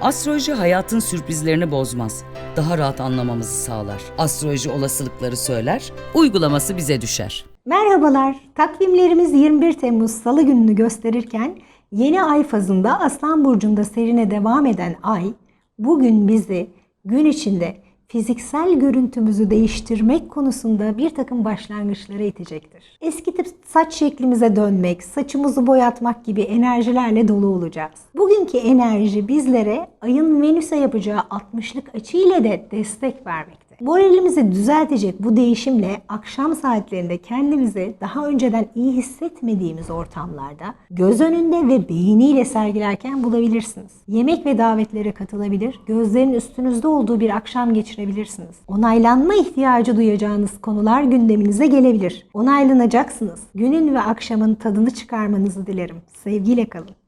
Astroloji hayatın sürprizlerini bozmaz. Daha rahat anlamamızı sağlar. Astroloji olasılıkları söyler, uygulaması bize düşer. Merhabalar. Takvimlerimiz 21 Temmuz Salı gününü gösterirken yeni ay fazında Aslan Burcu'nda serine devam eden ay bugün bizi gün içinde fiziksel görüntümüzü değiştirmek konusunda bir takım başlangıçlara itecektir. Eski tip saç şeklimize dönmek, saçımızı boyatmak gibi enerjilerle dolu olacağız. Bugünkü enerji bizlere ayın Venüs'e yapacağı 60'lık açı ile de destek vermekte. Moralimizi düzeltecek bu değişimle akşam saatlerinde kendimizi daha önceden iyi hissetmediğimiz ortamlarda göz önünde ve beyniyle sergilerken bulabilirsiniz. Yemek ve davetlere katılabilir, gözlerin üstünüzde olduğu bir akşam geçirebilirsiniz. Onaylanma ihtiyacı duyacağınız konular gündeminize gelebilir. Onaylanacaksınız. Günün ve akşamın tadını çıkarmanızı dilerim. Sevgiyle kalın.